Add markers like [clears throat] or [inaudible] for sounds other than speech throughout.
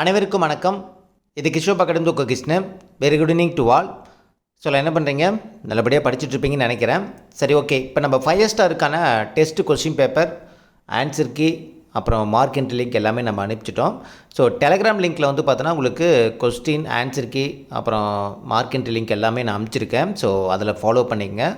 அனைவருக்கும் வணக்கம். இது கிஷோப் அகாடமி தூக்க Krishnan very good evening to all so என்ன பண்ணுறீங்க நல்லபடியாக படிச்சுட்ருப்பீங்கன்னு நினைக்கிறேன். சரி ஓகே இப்போ நம்ம five ஸ்டாருக்கான test question paper answer key அப்புறம் மார்க் என்ட்ரி லிங்க் எல்லாமே நம்ம அனுப்பிச்சிட்டோம். ஸோ டெலகிராம் லிங்க்கில் வந்து பார்த்தோன்னா உங்களுக்கு கொஸ்டின் ஆன்சர் கீ அப்புறம் மார்க் என்ட்ரி லிங்க் எல்லாமே நான் அனுப்பிச்சிருக்கேன். ஸோ அதில் ஃபாலோ பண்ணிக்கங்க.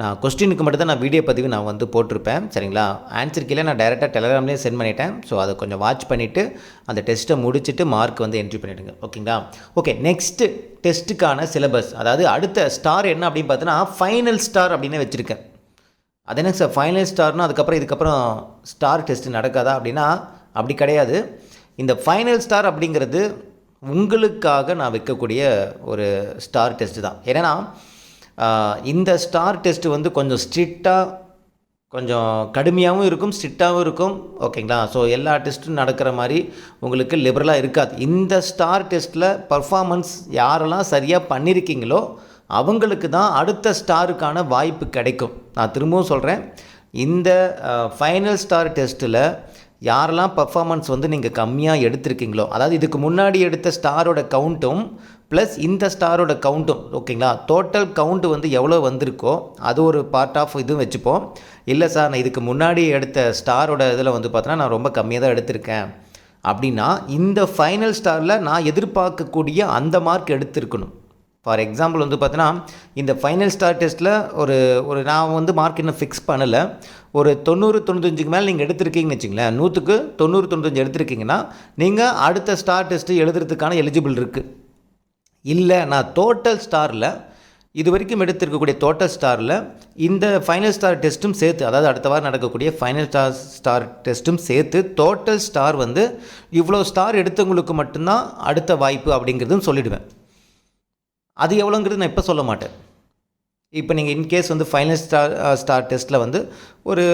நான் கொஸ்டினுக்கு மட்டும் தான் நான் வீடியோ பதிவு நான் வந்து போட்டிருப்பேன் சரிங்களா? ஆன்சர் கீழே நான் டைரெக்டாக டெலகிராம்லேயே சென்ட் பண்ணிட்டேன். ஸோ அதை கொஞ்சம் வாட்ச் பண்ணிவிட்டு அந்த டெஸ்ட்டை முடிச்சுட்டு மார்க் வந்து என்ட்ரி பண்ணிவிடுங்க ஓகேங்களா ஓகே நெக்ஸ்ட்டு டெஸ்ட்டுக்கான சிலபஸ் அதாவது அடுத்த ஸ்டார் என்ன அப்படின்னு பார்த்தோன்னா ஃபைனல் ஸ்டார் அப்படின்னு வச்சுருக்கேன். அது என்ன சார் ஃபைனல் ஸ்டார்னால் அதுக்கப்புறம் இதுக்கப்புறம் ஸ்டார் டெஸ்ட் நடக்காதா அப்படின்னா அப்படி கிடையாது. இந்த ஃபைனல் ஸ்டார் அப்படிங்கிறது உங்களுக்காக நான் வைக்கக்கூடிய ஒரு ஸ்டார் டெஸ்ட்டு தான். ஏன்னா இந்த ஸ்டார் டெஸ்ட் வந்து கொஞ்சம் ஸ்ட்ரிக்டாக கொஞ்சம் கடுமையாகவும் இருக்கும் ஸ்ட்ரிக்டாகவும் இருக்கும். ஓகேங்களா? ஸோ எல்லா டெஸ்ட்டும் நடக்கிற மாதிரி உங்களுக்கு லிபரலாக இருக்காது. இந்த ஸ்டார் டெஸ்ட்டில் பர்ஃபார்மன்ஸ் யாரெல்லாம் சரியாக பண்ணியிருக்கீங்களோ அவங்களுக்கு தான் அடுத்த ஸ்டாருக்கான வாய்ப்பு கிடைக்கும். நான் திரும்பவும் சொல்கிறேன் இந்த ஃபைனல் ஸ்டார் டெஸ்ட்டில் யாரெல்லாம் பர்ஃபார்மன்ஸ் வந்து நீங்கள் கம்மியாக எடுத்திருக்கீங்களோ அதாவது இதுக்கு முன்னாடி எடுத்த ஸ்டாரோட கவுண்ட்டும் ப்ளஸ் இந்த ஸ்டாரோட கவுண்ட்டும் ஓகேங்களா? டோட்டல் கவுண்ட் வந்து எவ்வளோ வந்திருக்கோ அது ஒரு பார்ட் ஆஃப் இதுவும் வச்சுப்போம். இல்லை சார் நான் இதுக்கு முன்னாடி எடுத்த ஸ்டாரோட இதில் வந்து பார்த்தோன்னா நான் ரொம்ப கம்மியாக தான் எடுத்திருக்கேன். அப்படின்னா இந்த ஃபைனல் ஸ்டாரில் நான் எதிர்பார்க்கக்கூடிய அந்த மார்க் எடுத்திருக்கணும். ஃபார் எக்ஸாம்பிள் வந்து பார்த்தோன்னா இந்த ஃபைனல் ஸ்டார் டெஸ்ட்டில் ஒரு ஒரு நான் வந்து மார்க் இன்னும் ஃபிக்ஸ் பண்ணலை. ஒரு தொண்ணூறு தொண்ணூத்தஞ்சுக்கு மேலே நீங்கள் எடுத்திருக்கீங்கன்னு வச்சுங்களேன் நூற்றுக்கு தொண்ணூறு தொண்ணூத்தஞ்சு எடுத்திருக்கீங்கன்னா நீங்கள் அடுத்த ஸ்டார் டெஸ்ட்டு எழுதுறதுக்கான எலிஜிபிள் இருக்குது இல்லை நான் டோட்டல் ஸ்டாரில் இது வரைக்கும் எடுத்திருக்கக்கூடிய டோட்டல் ஸ்டாரில் இந்த ஃபைனல் ஸ்டார் டெஸ்ட்டும் சேர்த்து அதாவது அடுத்த வாரம் நடக்கக்கூடிய ஃபைனல் ஸ்டார் ஸ்டார் டெஸ்ட்டும் சேர்த்து டோட்டல் ஸ்டார் வந்து இவ்வளோ ஸ்டார் எடுத்தவங்களுக்கு மட்டும்தான் அடுத்த வாய்ப்பு அப்படிங்கிறதும் சொல்லிவிடுவேன் அது எவ்வளோங்கிறது நான் இப்போ சொல்ல மாட்டேன். இப்போ நீங்கள் இன்கேஸ் வந்து ஃபைனல் ஸ்டார் ஸ்டார் டெஸ்ட்டில் வந்து ஒரு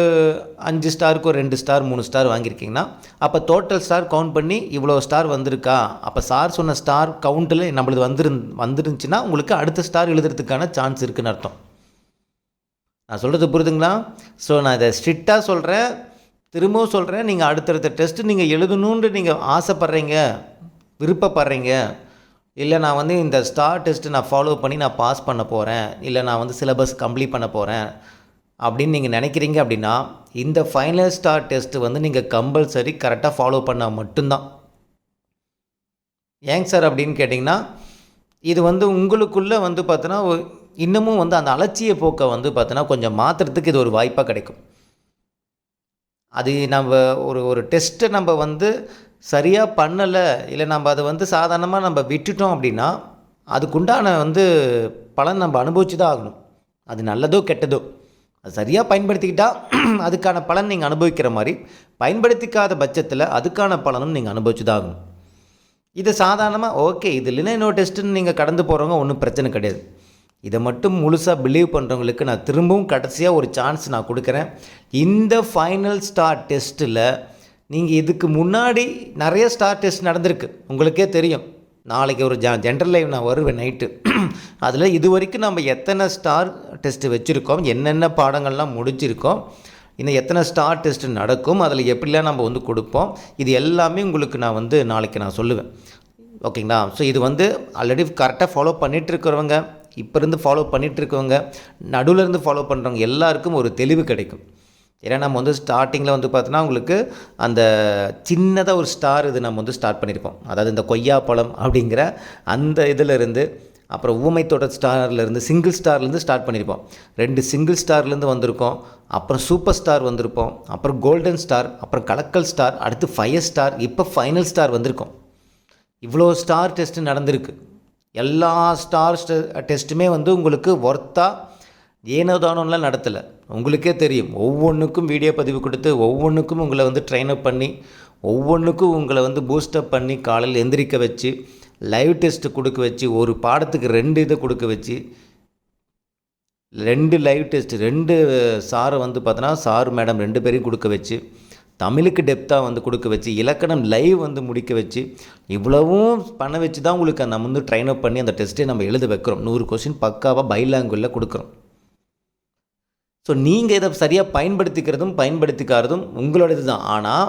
அஞ்சு ஸ்டாருக்கு ஒரு ரெண்டு ஸ்டார் மூணு ஸ்டார் வாங்கியிருக்கீங்கன்னா அப்போ டோட்டல் ஸ்டார் கவுண்ட் பண்ணி இவ்வளோ ஸ்டார் வந்திருக்கா? அப்போ சார் சொன்ன ஸ்டார் கவுண்ட்டில் நம்மளுது வந்துருந் வந்துருந்துச்சுன்னா உங்களுக்கு அடுத்த ஸ்டார் எழுதுறதுக்கான சான்ஸ் இருக்குன்னு அர்த்தம். நான் சொல்கிறது புரியுதுங்களா ஸோ நான் இதை ஸ்ட்ரிக்டாக சொல்கிறேன் திரும்பவும் சொல்கிறேன் நீங்கள் அடுத்தடுத்த டெஸ்ட்டு நீங்கள் எழுதணுன்ட்டு நீங்கள் ஆசைப்பட்றீங்க விருப்பப்படுறீங்க. இல்லை நான் வந்து இந்த ஸ்டார் டெஸ்ட்டு நான் ஃபாலோ பண்ணி நான் பாஸ் பண்ண போகிறேன் இல்லை நான் வந்து சிலபஸ் கம்ப்ளீட் பண்ண போகிறேன் அப்படின்னு நீங்கள் நினைக்கிறீங்க அப்படின்னா இந்த ஃபைனல் ஸ்டார் டெஸ்ட்டு வந்து நீங்கள் கம்பல்சரி கரெக்டாக ஃபாலோ பண்ணால் மட்டும்தான். ஏங்க சார் அப்படின்னு கேட்டிங்கன்னா இது வந்து உங்களுக்குள்ளே வந்து பார்த்தோன்னா இன்னமும் வந்து அந்த அலட்சிய போக்கை வந்து பார்த்தோன்னா கொஞ்சம் மாற்றுறதுக்கு இது ஒரு வாய்ப்பாக கிடைக்கும். அது நம்ம ஒரு ஒரு டெஸ்ட்டை நம்ம வந்து சரியாக பண்ணலை இல்லை நம்ம அதை வந்து சாதாரணமாக நம்ம விட்டுட்டோம் அப்படின்னா அதுக்குண்டான வந்து பலன் நம்ம அனுபவிச்சு தான் ஆகணும். அது நல்லதோ கெட்டதோ. அது சரியாக பயன்படுத்திக்கிட்டால் [clears throat] அதுக்கான பலன் நீங்கள் அனுபவிக்கிற மாதிரி பயன்படுத்திக்காத பட்சத்தில் அதுக்கான பலனும் நீங்கள் அனுபவிச்சு தான் ஆகணும். இது சாதாரணமாக ஓகே இது இல்லைன்னா இன்னொரு டெஸ்ட்டுன்னு நீங்கள் கடந்து போகிறவங்க ஒன்றும் பிரச்சனை கிடையாது. இதை மட்டும் முழுசாக பிலீவ் பண்ணுறவங்களுக்கு நான் திரும்பவும் கடைசியாக ஒரு சான்ஸ் நான் கொடுக்குறேன். இந்த ஃபைனல் ஸ்டார் டெஸ்ட்டில் நீங்கள் இதுக்கு முன்னாடி நிறைய ஸ்டார் டெஸ்ட் நடந்திருக்கு. உங்களுக்கே தெரியும். நாளைக்கு ஒரு ஜ ஜென்ரல் லைவ் நான் வருவேன் நைட்டு [clears throat] அதில் இது வரைக்கும் நம்ம எத்தனை ஸ்டார் டெஸ்ட் வச்சுருக்கோம் என்னென்ன பாடங்கள்லாம் முடிச்சிருக்கோம் இன்னும் எத்தனை ஸ்டார் டெஸ்ட் நடக்கும் அதில் எப்படிலாம் நம்ம வந்து கொடுப்போம் இது எல்லாமே உங்களுக்கு நான் வந்து நாளைக்கு நான் சொல்லுவேன். ஓகேங்களா ஸோ இது வந்து ஆல்ரெடி கரெக்டாக ஃபாலோ பண்ணிட்டு இருக்கிறவங்க இப்போ இருந்து ஃபாலோ பண்ணிகிட்ருக்கவங்க இருக்கவங்க நடுவில் இருந்து ஃபாலோ பண்ணுறவங்க எல்லாருக்கும் ஒரு தெளிவு கிடைக்கும். ஏன்னா நம்ம வந்து ஸ்டார்டிங்கில் வந்து பார்த்தோன்னா உங்களுக்கு அந்த சின்னதாக ஒரு ஸ்டார் இது நம்ம வந்து ஸ்டார்ட் பண்ணியிருப்போம் அதாவது இந்த கொய்யாப்பழம் அப்படிங்கிற அந்த இதிலிருந்து அப்புறம் ஊமைத்தோட்ட ஸ்டார்லேருந்து சிங்கிள் ஸ்டார்லேருந்து ஸ்டார்ட் பண்ணியிருப்போம் ரெண்டு சிங்கிள் ஸ்டார்லேருந்து வந்திருக்கோம். அப்புறம் சூப்பர் ஸ்டார் வந்திருப்போம். அப்புறம் கோல்டன் ஸ்டார் அப்புறம் கலக்கல் ஸ்டார் அடுத்து ஃபயர் ஸ்டார் இப்போ ஃபைனல் ஸ்டார் வந்திருக்கோம். இவ்வளோ ஸ்டார் டெஸ்ட்டு நடந்திருக்கு. எல்லா ஸ்டார் டெஸ்ட்டுமே வந்து உங்களுக்கு ஒர்த்தாக ஏனோதானோலாம் நடத்தலை. உங்களுக்கே தெரியும். ஒவ்வொன்றுக்கும் வீடியோ பதிவு கொடுத்து ஒவ்வொன்றுக்கும் உங்களை வந்து ட்ரெயின் அப் பண்ணி ஒவ்வொன்றுக்கும் உங்களை வந்து பூஸ்டப் பண்ணி காலையில் எந்திரிக்க வச்சு லைவ் டெஸ்ட் கொடுக்க வச்சு ஒரு பாடத்துக்கு ரெண்டு இதை கொடுக்க வச்சு ரெண்டு லைவ் டெஸ்ட் ரெண்டு சாரை வந்து பார்த்தோன்னா சார் மேடம் ரெண்டு பேரையும் கொடுக்க வச்சு தமிழுக்கு டெப்த்தாக வந்து கொடுக்க வச்சு இலக்கணம் லைவ் வந்து முடிக்க வச்சு இவ்வளவும் பண்ண வச்சு தான் உங்களுக்கு நம்ம வந்து ட்ரைன் அப் பண்ணி அந்த டெஸ்ட்டை நம்ம எழுத வைக்கிறோம். நூறு கொஸ்டின் பக்காவாக பைலாங்குவலில் கொடுக்குறோம். ஸோ நீங்கள் இதை சரியாக பயன்படுத்திக்கிறதும் பயன்படுத்திக்காததும் உங்களோடது தான் ஆனால்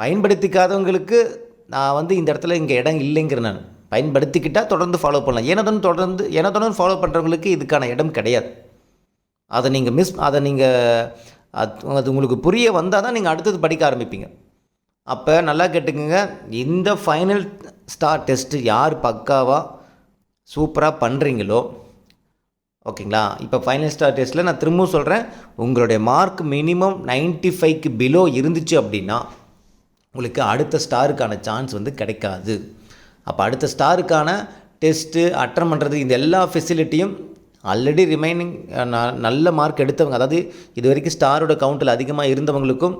பயன்படுத்திக்காதவங்களுக்கு நான் வந்து இந்த இடத்துல இங்கே இடம் இல்லைங்கிற நான் பயன்படுத்திக்கிட்டால் தொடர்ந்து ஃபாலோ பண்ணலாம். ஏனதொன்னு தொடர்ந்து ஏனதொன்னு ஃபாலோ பண்ணுறவங்களுக்கு இதுக்கான இடம் கிடையாது. அதை நீங்கள் மிஸ் அதை நீங்கள் அது அது உங்களுக்கு புரிய வந்தால் தான் நீங்கள் அடுத்தது படிக்க ஆரம்பிப்பீங்க. அப்போ நல்லா கேட்டுக்கோங்க. இந்த ஃபைனல் ஸ்டார் டெஸ்ட்டு யார் பக்காவாக சூப்பராக பண்ணுறீங்களோ ஓகேங்களா? இப்போ ஃபைனல் ஸ்டார் டெஸ்ட்டில் நான் திரும்பவும் சொல்கிறேன் உங்களுடைய மார்க் மினிமம் 95 ஃபைவ்க்கு பிலோ இருந்துச்சு அப்படின்னா உங்களுக்கு அடுத்த ஸ்டாருக்கான சான்ஸ் வந்து கிடைக்காது. அப்போ அடுத்த ஸ்டாருக்கான டெஸ்ட்டு அட்டன் பண்ணுறது இந்த எல்லா ஃபெசிலிட்டியும் ஆல்ரெடி ரிமைனிங் நல்ல மார்க் எடுத்தவங்க அதாவது இது வரைக்கும் ஸ்டாரோட கவுண்டில் அதிகமாக இருந்தவங்களுக்கும்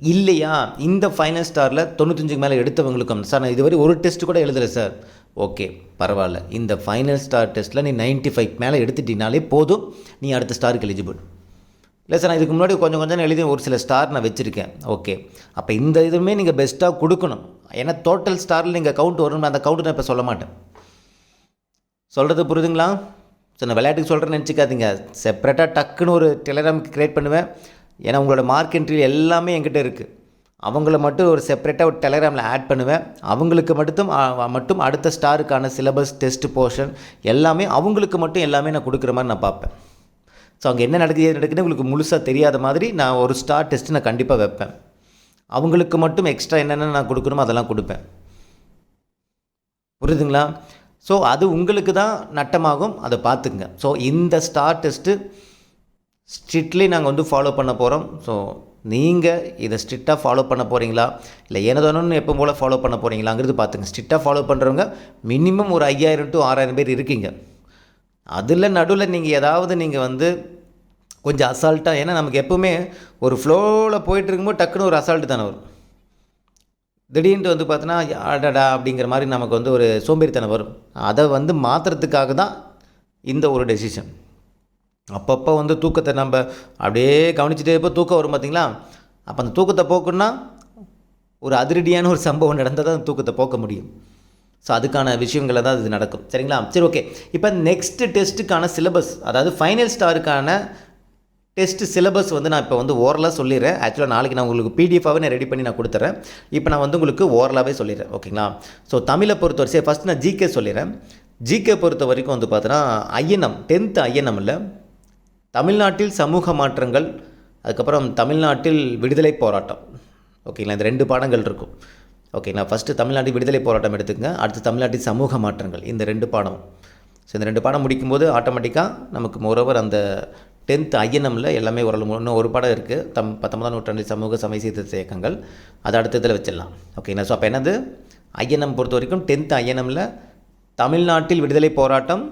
இல்லையா? இந்த ஃபைனல் ஸ்டாரில் தொண்ணூத்தஞ்சுக்கு மேலே எடுத்தவங்களுக்கும். சார் நான் இதுவரை ஒரு டெஸ்ட் கூட எழுதலை சார். ஓகே பரவாயில்ல. இந்த ஃபைனல் ஸ்டார் டெஸ்ட்டில் நீ 95 ஃபைவ் மேலே எடுத்துட்டினாலே போதும். நீ அடுத்த ஸ்டாருக்கு எலிஜிபிள் இல்லை சார் நான் இதுக்கு முன்னாடி கொஞ்சம் கொஞ்சம் எழுதி ஒரு சில ஸ்டார் நான் வச்சுருக்கேன். ஓகே. அப்போ இந்த இதுவுமே நீங்கள் பெஸ்ட்டாக கொடுக்கணும். ஏன்னா டோட்டல் ஸ்டாரில் நீங்கள் கவுண்ட் வரும் அந்த கவுண்ட் நான் இப்போ சொல்ல மாட்டேன். சொல்கிறது புரியுதுங்களா? ஸோ நான் விளையாட்டுக்கு சொல்கிறேன்னு நினச்சிக்காதீங்க. செப்பரேட்டாக டக்குன்னு ஒரு டெலகிராம் க்ரியேட் பண்ணுவேன். ஏன்னா உங்களோட மார்க் என்ட்ரி எல்லாமே என்கிட்ட இருக்குது அவங்கள மட்டும் ஒரு செப்பரேட்டாக ஒரு டெலகிராமில் ஆட் பண்ணுவேன். அவங்களுக்கு மட்டும் மட்டும் அடுத்த ஸ்டாருக்கான சிலபஸ் டெஸ்ட் போர்ஷன் எல்லாமே அவங்களுக்கு மட்டும் எல்லாமே நான் கொடுக்குற மாதிரி நான் பார்ப்பேன். ஸோ அங்கே என்ன நடக்குது ஏது நடக்குதுன்னு உங்களுக்கு முழுசாக தெரியாத மாதிரி நான் ஒரு ஸ்டார் டெஸ்ட்டு நான் கண்டிப்பாக வைப்பேன். அவங்களுக்கு மட்டும் எக்ஸ்ட்ரா என்னென்ன நான் கொடுக்கணுமோ அதெல்லாம் கொடுப்பேன். புரியுதுங்களா? ஸோ அது உங்களுக்கு தான் நட்டமாகும். அதை பார்த்துங்க ஸோ இந்த ஸ்டார் டெஸ்ட்டு ஸ்ட்ரிக்ட்லி நாங்கள் வந்து ஃபாலோ பண்ண போகிறோம் ஸோ நீங்கள் இதை ஸ்ட்ரிக்டாக ஃபாலோ பண்ண போகிறீங்களா இல்லை ஏனதானு எப்போ போல் ஃபாலோ பண்ண போகிறீங்களாங்கிறது பார்த்துங்க. ஸ்ட்ரிக்டாக ஃபாலோ பண்ணுறவங்க மினிமம் ஒரு ஐயாயிரம் டு ஆறாயிரம் பேர் இருக்கீங்க. அதில் நடுவில் நீங்கள் ஏதாவது நீங்கள் வந்து கொஞ்சம் அசால்ட்டாக ஏன்னா நமக்கு எப்போவுமே ஒரு ஃப்ளோவில் போயிட்டு இருக்கும்போது டக்குன்னு ஒரு அசால்ட்டு தானே வரும். திடீர்னு வந்து பார்த்தோன்னா அடடா அப்படிங்கிற மாதிரி நமக்கு வந்து ஒரு சோம்பேறித்தனம் வரும். அதை வந்து மாற்றுறதுக்காக தான் இந்த ஒரு டெசிஷன் அப்பப்போ வந்து தூக்கத்தை நம்ம அப்படியே கவனிச்சுட்டே இப்போ தூக்கம் வரும் பார்த்தீங்களா அப்போ அந்த தூக்கத்தை போக்குன்னா ஒரு அதிரடியான ஒரு சம்பவம் நடந்தால் தான் அந்த தூக்கத்தை போக்க முடியும். ஸோ அதுக்கான விஷயங்கள தான் இது நடக்கும். சரிங்களா? சரி ஓகே இப்போ நெக்ஸ்ட்டு டெஸ்ட்டுக்கான சிலபஸ் அதாவது ஃபைனல் ஸ்டாருக்கான டெஸ்ட் சிலபஸ் வந்து நான் இப்போ வந்து ஓரலாக சொல்லிடுறேன். ஆக்சுவலாக நாளைக்கு நான் உங்களுக்கு பிடிஎஃபாகவே நான் ரெடி பண்ணி நான் கொடுத்துட்றேன் இப்போ நான் வந்து உங்களுக்கு ஓரலாகவே சொல்லிடுறேன் ஓகேங்களா ஸோ தமிழை பொறுத்த வரைக்கும் ஃபஸ்ட் நான் ஜிகே சொல்லிடுறேன். ஜிகே பொறுத்த வரைக்கும் வந்து பார்த்தோன்னா ஐஎன்எம் டென்த்து ஐஎன்எம்மில் தமிழ்நாட்டில் சமூக மாற்றங்கள் அதுக்கப்புறம் தமிழ்நாட்டில் விடுதலை போராட்டம். ஓகேங்களா இந்த ரெண்டு பாடங்கள் இருக்கும். ஓகேங்களா ஃபஸ்ட்டு தமிழ்நாட்டில் விடுதலை போராட்டம் எடுத்துக்கங்க. அடுத்து தமிழ்நாட்டில் சமூக மாற்றங்கள் இந்த ரெண்டு பாடம் ஸோ இந்த ரெண்டு பாடம் முடிக்கும்போது ஆட்டோமேட்டிக்காக நமக்கு மோரோவர் அந்த டென்த் ஐஎன்எம்மில் எல்லாமே ஓரளவு இன்னும் ஒரு பாடம் இருக்குது தம் பத்தொன்பதாம் நூற்றாண்டில் சமூக சமய சீர்திருத்த இயக்கங்கள். அடுத்த இதில் வச்சிடலாம். ஓகேங்களா ஸோ அப்போ என்னது? ஐஎன்எம் பொறுத்த வரைக்கும் டென்த் ஐஎன்எம்மில் தமிழ்நாட்டில் விடுதலை போராட்டம்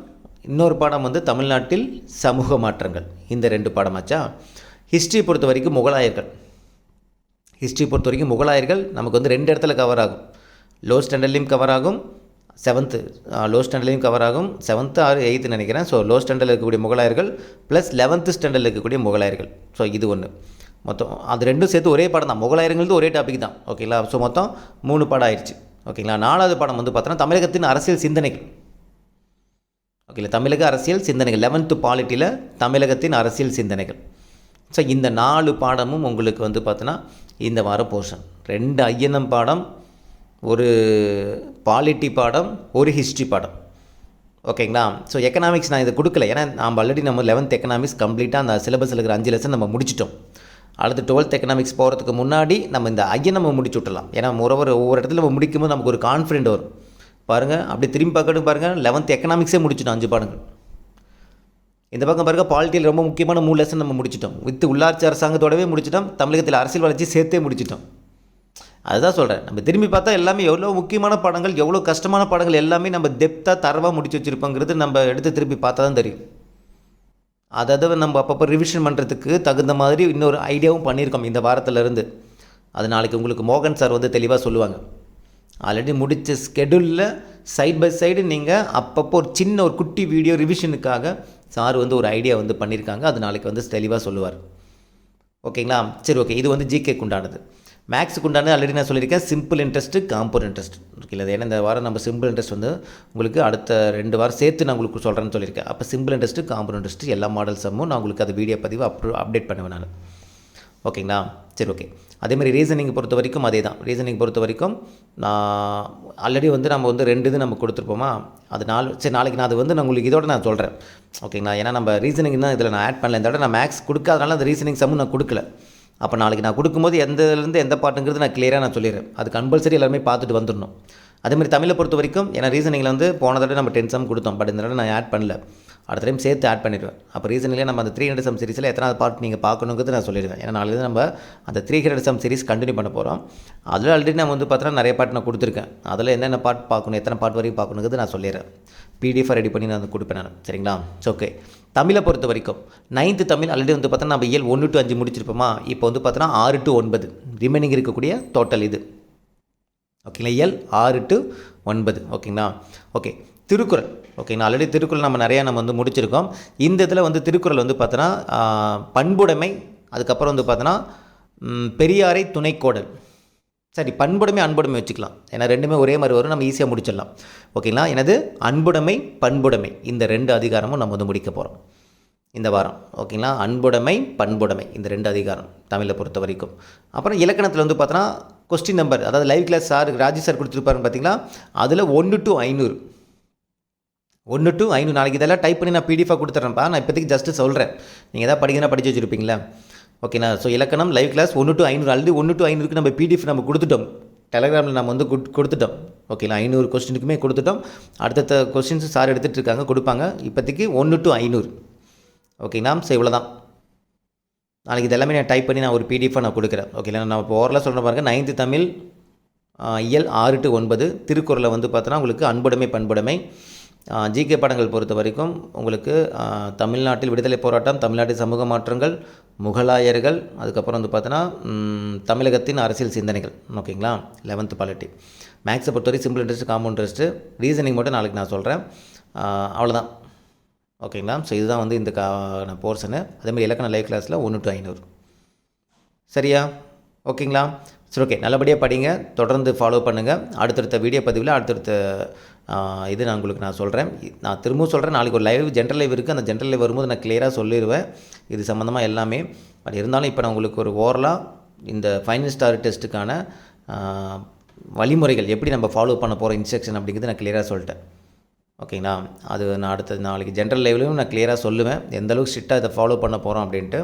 இன்னொரு பாடம் வந்து தமிழ்நாட்டில் சமூக மாற்றங்கள். இந்த ரெண்டு பாடமாச்சா ஹிஸ்ட்ரி பொறுத்த வரைக்கும் முகலாயர்கள். ஹிஸ்ட்ரி பொறுத்த வரைக்கும் முகலாயர்கள் நமக்கு வந்து ரெண்டு இடத்துல கவர் ஆகும். லோ ஸ்டாண்டர்ட்லேயும் கவர் ஆகும். செவன்த்து லோ ஸ்டாண்டர்ட்லேயும் கவர் ஆகும். செவன்த்து ஆறு எயித்து நினைக்கிறேன். ஸோ லோ ஸ்டாண்டர்டில் இருக்கக்கூடிய முகலாயர்கள் ப்ளஸ் லெவன்த்து ஸ்டாண்டர்டில் இருக்கக்கூடிய முகலாயர்கள். ஸோ இது ஒன்று மொத்தம் அது ரெண்டும் சேர்த்து ஒரே பாடம் தான். முகலாயர்களது ஒரே டாபிக் தான். ஓகேங்களா ஸோ மொத்தம் மூணு பாடம் ஆயிடுச்சு. ஓகேங்களா நாலாவது பாடம் வந்து பார்த்தோன்னா தமிழகத்தின் அரசியல் சிந்தனைகள். ஓகே தமிழக அரசியல் சிந்தனைகள். லெவன்த்து பாலிட்டியில் தமிழகத்தின் அரசியல் சிந்தனைகள். ஸோ இந்த நாலு பாடமும் உங்களுக்கு வந்து பார்த்தோன்னா இந்த வார போர்ஷன் ரெண்டு ஐயனம் பாடம் ஒரு பாலிட்டி பாடம் ஒரு ஹிஸ்ட்ரி பாடம். ஓகேங்களா? ஸோ எக்கனாமிக்ஸ் நான் இதை கொடுக்கல. ஏன்னா நாம் ஆல்ரெடி நம்ம லெவன்த் எக்கனாமிக்ஸ் கம்ப்ளீட்டாக அந்த சிலபஸில் இருக்கிற அஞ்சு லெசன் நம்ம முடிச்சிட்டோம். அடுத்து டுவெல்த் எக்கனாமிக்ஸ் போகிறதுக்கு முன்னாடி நம்ம இந்த ஐயன் நம்ம முடிச்சு விட்டலாம் ஏன்னா மொரவர் ஒவ்வொரு இடத்துல நம்ம முடிக்கும்போது நமக்கு ஒரு கான்ஃபிடென்ட் வரும். பாருங்கள் அப்படி திரும்பி பார்க்கணும் பாருங்கள் லெவன்த் எக்கனாமிக்ஸே முடிச்சிட்டோம் அஞ்சு பாடங்கள். இந்த பக்கம் பாருங்க பாலிட்டியில் ரொம்ப முக்கியமான மூணு லெசன் நம்ம முடிச்சிட்டோம். வித் உள்ளாட்சி அரசாங்கத்தோடவே முடிச்சிட்டோம் தமிழகத்தில் அரசியல் வளர்ச்சி சேர்த்தே முடிச்சிட்டோம். அதுதான் சொல்கிறேன் நம்ம திரும்பி பார்த்தா எல்லாமே எவ்வளோ முக்கியமான படங்கள் எவ்வளோ கஷ்டமான படங்கள் எல்லாமே நம்ம டெப்த்தாக தரவாக முடிச்சு வச்சுருப்போங்கிறது நம்ம எடுத்து திருப்பி பார்த்தா தான் தெரியும். அதை நம்ம அப்பப்போ ரிவிஷன் பண்ணுறதுக்கு தகுந்த மாதிரி இன்னொரு ஐடியாவும் பண்ணியிருக்கோம் இந்த வாரத்திலேருந்து. அது நாளைக்கு உங்களுக்கு மோகன் சார் வந்து தெளிவாக சொல்லுவாங்க. ஆல்ரெடி முடித்த ஸ்கெடியூலில் சைட் பை சைடு நீங்கள் அப்பப்போ ஒரு சின்ன ஒரு குட்டி வீடியோ ரிவிஷனுக்காக சார் வந்து ஒரு ஐடியா வந்து பண்ணியிருக்காங்க அது நாளைக்கு வந்து தெளிவாக சொல்லுவார். ஓகேங்களா? சரி ஓகே. இது வந்து ஜிகேக்கு உண்டானது. மேக்ஸுக்கு உண்டானது ஆல்ரெடி நான் சொல்லியிருக்கேன். சிம்பிள் இன்ட்ரெஸ்ட்டு காம்பவுண்ட் இன்ட்ரெஸ்ட் ஓகேங்களா? ஏன்னா இந்த வாரம் நம்ம சிம்பிள் இன்ட்ரெஸ்ட் வந்து உங்களுக்கு அடுத்த ரெண்டு வாரம் சேர்த்து நான் உங்களுக்கு சொல்கிறேன்னு சொல்லியிருக்கேன். அப்போ சிம்பிள் இன்ட்ரெஸ்ட்டு காம்பவுண்ட் இன்ட்ரெஸ்ட் எல்லா மாடல்ஸமும் நான் உங்களுக்கு அது வீடியோ பதிவு அப்ரூ அப்டேட் பண்ணுவேன் நான். ஓகேங்களா? சரி ஓகே. அதேமாதிரி ரீசனிங் பொறுத்த வரைக்கும் அதே தான். ரீசனிங் பொறுத்த வரைக்கும் நான் ஆல்ரெடி வந்து நம்ம வந்து ரெண்டு இது நம்ம கொடுத்துருப்போமா? அது நாலு சரி நாளைக்கு நான் அது வந்து நான் உங்களுக்கு இதோட நான் சொல்கிறேன் ஓகேங்களா? ஏன்னா நம்ம ரீசனிங் தான் இதில் நான் ஆட் பண்ணல. இந்த தடவை நான் மேக்ஸ் கொடுக்காதனால அந்த ரீசனிங் சம்மு நான் கொடுக்கல. அப்போ நாளைக்கு நான் கொடுக்கும்போது எந்த இதுலேருந்து எந்த பாட்டுங்கிறது நான் கிளியராக நான் சொல்லிடுறேன். அது கம்பல்சரி எல்லாருமே பார்த்துட்டு வந்துடணும். அதேமாதிரி தமிழை பொறுத்த வரைக்கும் ஏன்னா ரீசனிங்கில் வந்து போன தடவை நம்ம டென் சம் கொடுத்தோம். பட் இந்த தடவை நான் ஆட் பண்ணல. அடுத்த டைம் சேர்த்து ஆட் பண்ணிடுவேன். அப்போ ரீசன்லேயே நம்ம அந்த த்ரீ ஹண்ட்ரட் சம் சீரிஸில் எத்தனாவது பார்ட் நீங்கள் பார்க்கணுங்கிறது நான் சொல்லிடுவேன். ஏன்னா நாளைக்கு நம்ம அந்த three hundred sum series continue பண்ண போகிறோம் அதில் ஆல்ரெடி நான் வந்து பார்த்தோன்னா நிறைய பாட்டு நான் கொடுத்துருக்கேன். அதில் என்னென்ன பாட்டு பார்க்கணும் எத்தனை பாட் வரைக்கும் பார்க்கணுங்கிறது நான் சொல்லிடுறேன். பிடிஎஃப் ரெடி பண்ணி நான் வந்து கொடுப்பேன் நான். சரிங்களா? ஓகே தமிழை பொறுத்த வரைக்கும் நைன்த்து தமிழ் ஆல்ரெடி வந்து பார்த்தோன்னா நம்ம இயல் ஒன்று டு அஞ்சு முடிச்சிருப்போமா? இப்போ வந்து பார்த்தோன்னா ஆறு டு ஒன்பது. ரிமைனிங் இருக்கக்கூடிய டோட்டல் இது. ஓகேங்களா இயல் ஆறு டு ஒன்பது. ஓகேங்களா ஓகே திருக்குறள். ஓகேங்களா ஆல்ரெடி திருக்குறள் நம்ம நிறையா நம்ம வந்து முடிச்சிருக்கோம். இந்த இதில் வந்து திருக்குறள் வந்து பார்த்தோன்னா பண்புடைமை அதுக்கப்புறம் வந்து பார்த்தோன்னா பெரியாரை துணைக்கோடல். சரி பண்புடைமை அன்புடைமை வச்சுக்கலாம். ஏன்னா ரெண்டுமே ஒரே மாதிரி வரும் நம்ம ஈஸியாக முடிச்சிடலாம். ஓகேங்களா எனது அன்புடைமை பண்புடைமை. இந்த ரெண்டு அதிகாரமும் நம்ம வந்து முடிக்க போகிறோம் இந்த வாரம். ஓகேங்களா அன்புடைமை பண்புடைமை. இந்த ரெண்டு அதிகாரம் தமிழை பொறுத்த வரைக்கும். அப்புறம் இலக்கணத்தில் வந்து பார்த்தோன்னா கொஸ்டின் நம்பர் அதாவது live class sir Raji sir கொடுத்துருப்பாருன்னு பார்த்தீங்களா? அதில் ஒன்று டு ஐநூறு. ஒன்று டு ஐநூறு நாளைக்கு இதெல்லாம் டைப் பண்ணி நான் பிடிஎஃபாக கொடுத்துட்றேன்ப்பா நான் இப்போதைக்கு ஜஸ்ட்டு சொல்கிறேன் நீங்கள் எதாவது படிக்கணும் படிச்சு வச்சுருப்பீங்களா? ஓகேண்ணா ஸோ இலக்கணம் லைவ் கிளாஸ் ஒன்று டு ஐநூறு ஆல்ரெடி ஒன்று டு ஐநூறுக்கு நம்ம பிடிஎஃப் நம்ம கொடுத்துட்டோம். டெலகிராமில் நம்ம வந்து குட்- கொடுத்துட்டோம். ஓகேங்களா ஐநூறு கொஸ்டினுக்குமே கொடுத்துட்டோம். அடுத்தடுத்த கொஸ்டின்ஸ் சார் எடுத்துகிட்டு இருக்காங்க கொடுப்பாங்க. இப்போதைக்கு ஒன்று டு ஐநூறு. ஓகேங்களா ஸோ இவ்வளோ தான் நாளைக்கு இதெல்லாமே நான் டைப் பண்ணி நான் ஒரு பிடிஎஃபாக நான் கொடுக்குறேன். ஓகேங்களா நான் இப்போ ஓரலாக சொல்கிற பாருங்க. நைன்த்து தமிழ் இயல் ஆறு டு ஒன்பது. திருக்குறளை வந்து பார்த்தோன்னா உங்களுக்கு அன்புடைமை பண்புடைமை. ஜிகே பாடங்கள் பொறுத்த வரைக்கும் உங்களுக்கு தமிழ்நாட்டில் விடுதலை போராட்டம் தமிழ்நாட்டில் சமூக மாற்றங்கள் முகலாயர்கள் அதுக்கப்புறம் வந்து பார்த்தோன்னா தமிழகத்தின் அரசியல் சிந்தனைகள். ஓகேங்களா? லெவன்த்து பாலிட்டி மேக்ஸை பொறுத்தவரை simple interest compound interest reasoning மட்டும் நாளைக்கு நான் சொல்கிறேன் அவ்வளோதான் ஓகேங்களா? ஸோ இதுதான் வந்து இந்த கான போர்ஷனு அதேமாதிரி இலக்கண லைவ் கிளாஸில் ஒன்று டு ஐநூறு. சரியா? ஓகேங்களா? சரி ஓகே. நல்லபடியாக படிங்க. தொடர்ந்து ஃபாலோ பண்ணுங்கள் அடுத்தடுத்த வீடியோ பதிவில் அடுத்தடுத்த இது நான் உங்களுக்கு நான் சொல்கிறேன் நான் திரும்பவும் சொல்கிறேன் நாளைக்கு ஒரு லைவ் ஜென்ரல் லைவ் இருக்குது அந்த ஜென்ரல் லைவ் வரும்போது நான் கிளியராக சொல்லிடுவேன் இது சம்மந்தமாக எல்லாமே. பட் இருந்தாலும் இப்போ நான் உங்களுக்கு ஒரு ஓவரலாக இந்த ஃபைனல் ஸ்டார் டெஸ்ட்டுக்கான வழிமுறைகள் எப்படி நம்ம ஃபாலோ பண்ண போகிற இன்ஸ்ட்ரக்ஷன் அப்படிங்கிறது நான் கிளியராக சொல்லிட்டேன். ஓகேங்களா அது நான் அடுத்தது நாளைக்கு ஜென்ரல் லைவ்லையும் நான் கிளியராக சொல்லுவேன். எந்த அளவுக்கு ஸ்ட்ரிக்டாக இதை ஃபாலோ பண்ண போகிறோம் அப்படின்ட்டு.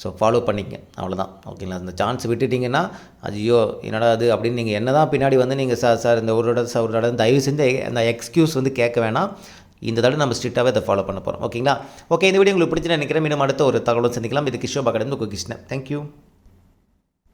ஸோ ஃபாலோ பண்ணிக்க அவ்வளோதான் ஓகேங்களா அந்த சான்ஸ் விட்டுட்டிங்கன்னா ஐயோ என்னடா அது அப்படின்னு நீங்கள் என்ன தான் பின்னாடி வந்து நீங்கள் சார் சார் இந்த ஒரு தடவை சார் ஒரு தடவை தயவு செஞ்சு அந்த எக்ஸ்கியூஸ் வந்து கேட்க வேணாம். இந்த தடவை நம்ம ஸ்ட்ரிக்டாகவே அதை ஃபாலோ பண்ண போகிறோம் ஓகேங்களா ஓகே இந்த வீடியோ உங்களுக்கு பிடிச்சி நினைக்கிறேன். மீண்டும் அடுத்த ஒரு தகவலும் சந்திக்கலாம். இது கிஷோபா கடந்து கிருஷ்ணன். தேங்க்யூ